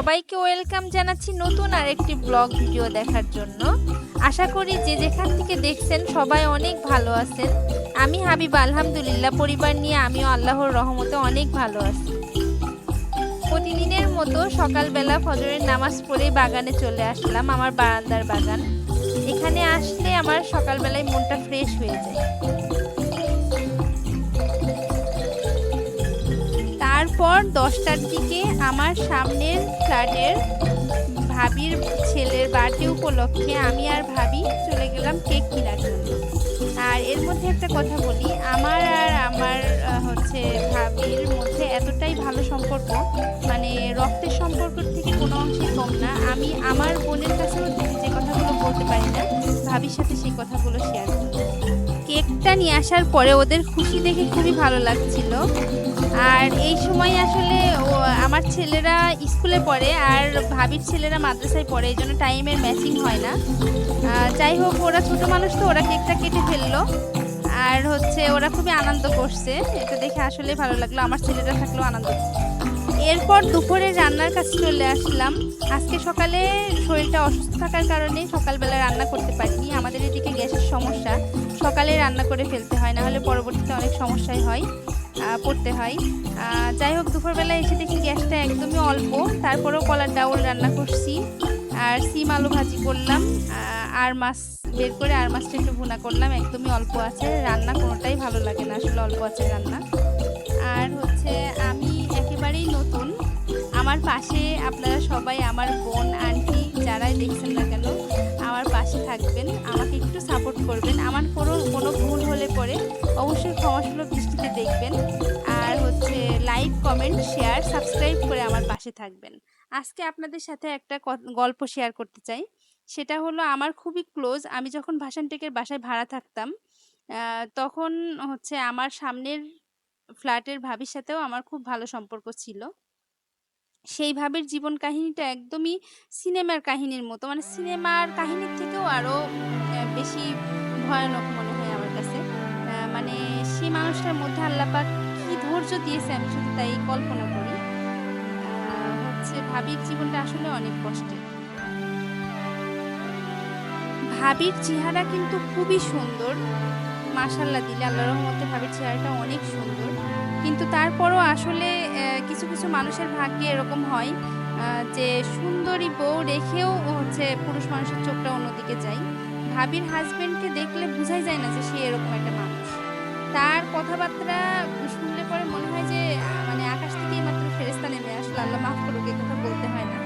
সবাইকে ওয়েলকাম জানাচ্ছি নতুন আর একটি ব্লগ ভিডিও দেখার জন্য। আশা করি যে যেখান থেকে দেখছেন সবাই অনেক ভালো আছেন। আমি হাবিব, আলহামদুলিল্লাহ, পরিবার নিয়ে আমিও আল্লাহর রহমতে অনেক ভালো আছি। প্রতিদিনের মতো সকালবেলা ফজরের নামাজ পড়ে বাগানে চলে আসলাম, আমার বারান্দার বাগান। এখানে আসলে আমার সকালবেলায় মনটা ফ্রেশ হয়ে যায়। তারপর দশটার দিকে আমার সামনের ফ্ল্যাটের ভাবির ছেলের বার্থডে উপলক্ষে আমি আর ভাবি চলে গেলাম কেক কেনার জন্য। আর এর মধ্যে একটা কথা বলি, আমার আর আমার হচ্ছে ভাবির মধ্যে এতটাই ভালো সম্পর্ক মানে রক্তের সম্পর্ক থেকে কোনো অংশে কম না। আমি আমার বোনের কাছেও যে কথাগুলো বলতে পারি না, ভাবির সাথে সেই কথাগুলো শেয়ার করি কেকটা নিয়ে আসার পরে ওদের খুশি দেখে খুবই ভালো লাগছিল। আর এই সময় আসলে আমার ছেলেরা স্কুলে পড়ে আর ভাবির ছেলেরা মাদ্রাসায় পড়ে, এই জন্য টাইমের ম্যাচিং হয় না। যাই হোক, ওরা ছোটো মানুষ তো, ওরা কেকটা কেটে ফেলল। আর হচ্ছে ওরা খুবই আনন্দ করছে। এটা দেখে আসলে ভালো লাগল, আমার ছেলেরা থাকলেও আনন্দ। এরপর দুপুরে রান্নার কাছে চলে আসলাম। আজকে সকালে শরীরটা অসুস্থ থাকার কারণে সকালবেলা রান্না করতে পারিনি। আমাদের এদিকে গ্যাসের সমস্যা। সকালে রান্না করে ফেলতে হয় না হলে পরবর্তীতে অনেক সমস্যাই হয়। পড়তে হয়। যাই হোক দুপুরবেলা এসে দেখি গ্যাসটা একদমই অল্প। তারপরেও কলার ডাউল রান্না করছি। আর সিম আলু ভাজি করলাম। আর মাছ বের করে আর মাছটা একটু ভুনা করলাম। একদমই অল্প আছে। রান্না কোনোটাই ভালো লাগে না। আসলে অল্প আছে রান্না। আর হচ্ছে আমি একেবারেই নতুন। আমার পাশে আপনারা সবাই, আমার বোন, আন্টি যারাই দেখছেন না কেন, আমার পাশে থাকবেন। আমাকে একটু সাপোর্ট করবেন। আমার কোনো ক্ষমাসুলভ দৃষ্টিতে দেখবেন। আর হচ্ছে লাইক কমেন্ট শেয়ার সাবস্ক্রাইব করে আমার পাশে থাকবেন। আজকে আপনাদের সাথে একটা গল্প শেয়ার করতে চাই। সেটা হলো আমার খুবই ক্লোজ আমি যখন ভাসান টেকের বাসায় ভাড়া থাকতাম তখন হচ্ছে আমার সামনের ফ্ল্যাটের ভাবির সাথেও আমার খুব ভালো সম্পর্ক ছিল। সেই ভাবির জীবন কাহিনীটা একদমই সিনেমার কাহিনীর মতো মানে সিনেমার কাহিনীর থেকেও আরও বেশি ভয়ানক মানুষটার মধ্যে আল্লাপাক কি ধৈর্য দিয়েছে আমি শুধু তাই কল্পনা করি। হচ্ছে ভাবির জীবনটা আসলে অনেক কষ্টের। ভাবির চেহারা কিন্তু খুবই সুন্দর। মাশাল্লাহ দিলে আল্লাহ রহমতে ভাবির চেহারাটা অনেক সুন্দর। কিন্তু তারপরও আসলে কিছু কিছু মানুষের ভাগ্যে এরকম হয় যে সুন্দরী বউ রেখেও হচ্ছে পুরুষ মানুষের চোখটা অন্যদিকে যায়। ভাবির হাজবেন্ডকে দেখলে বোঝাই যায় না যে সে এরকম একটা তার কথাবার্তা শুনলে পরে মনে হয় যে মানে আকাশ থেকে মাত্র ফেরেস্তা নেমে আসলে। আল্লাহ মাফ করুক এ কথা বলতে হয় না।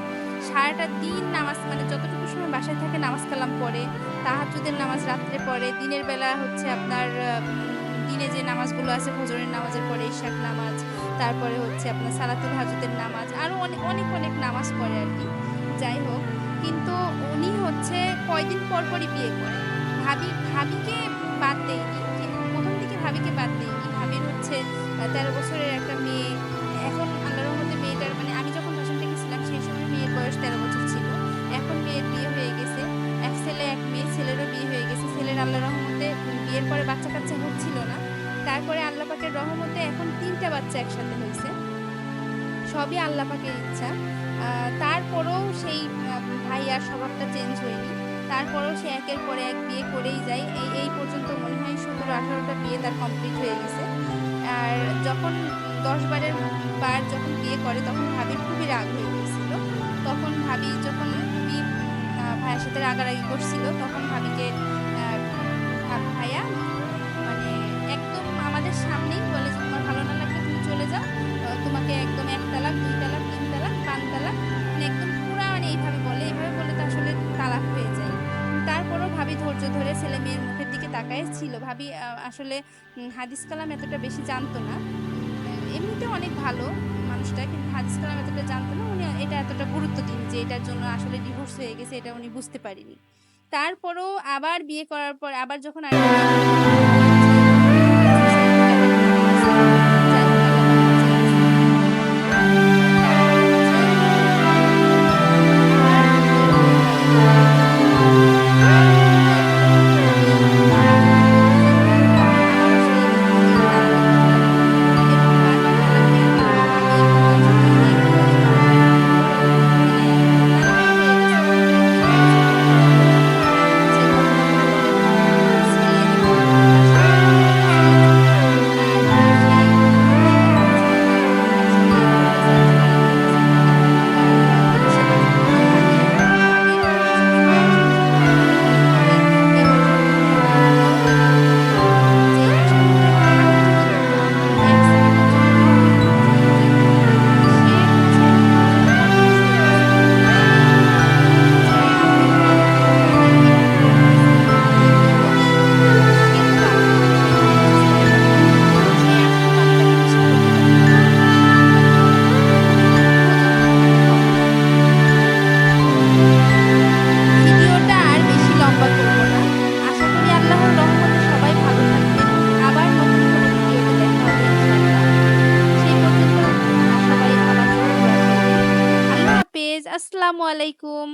সারাটা দিন নামাজ মানে যতটুকু সময় বাসায় থাকে নামাজ কালাম পড়ে তাহাজুদের নামাজ রাত্রে পড়ে, দিনের বেলা হচ্ছে আপনার দিনে যে নামাজগুলো আছে, ফজরের নামাজের পরে ইশাক নামাজ, তারপরে হচ্ছে আপনার সালাতুল হাজুদের নামাজ আরও অনেক অনেক অনেক নামাজ পড়ে আর কি। যাই হোক, কিন্তু উনি হচ্ছে কয়দিন পর পরই বিয়ে করে ভাবি, ভাবিকে বাদ দেয়নি। ভাবিকে বাদ দেয়নি ভাবির হচ্ছে তেরো বছরের একটা মেয়ে, এখন আল্লাহর রহমতে মেয়েটার মানে আমি যখন ভাষণ ছিলাম, সেই সময় মেয়ের বয়স তেরো বছর ছিল। এখন মেয়ের বিয়ে হয়ে গেছে। এক ছেলে, এক মেয়ে, ছেলেরও বিয়ে হয়ে গেছে। ছেলের আল্লাহ রহমতে বিয়ের পরে বাচ্চা কাচ্চা হচ্ছিল না। তারপরে আল্লাহ পাকের রহমতে এখন তিনটা বাচ্চা একসাথে হয়েছে। সবই আল্লাহ পাকের ইচ্ছা। তারপরেও সেই ভাইয়ার স্বভাবটা চেঞ্জ হয়নি। তারপরেও সে একের পরে এক বিয়ে করেই যায়। এই এই পর্যন্ত মনে হয় সতেরো, আঠারোটা বিয়ে তার কমপ্লিট হয়ে গেছে। আর যখন দশ বারের বার যখন বিয়ে করে, তখন ভাবির খুবই রাগ হয়ে গিয়েছিল। তখন ভাবি যখন খুবই ভাইয়ের সাথে রাগারাগি করছিল, তখন ভাবিকে ধরে ছেলে মেয়ের মুখের দিকে তাকায় ছিল। ভাবি আসলে হাদিস কালাম এতটা বেশি জানতো না। এমনিতে অনেক ভালো মানুষটা, কিন্তু হাদিস কালাম এতটা জানতো না। উনি এটা এতটা গুরুত্ব দিন যে এটার জন্য আসলে ডিভোর্স হয়ে গেছে, এটা উনি বুঝতে পারিনি। তারপরও আবার বিয়ে করার পর, আবার যখন আর আসসালামু আলাইকুম।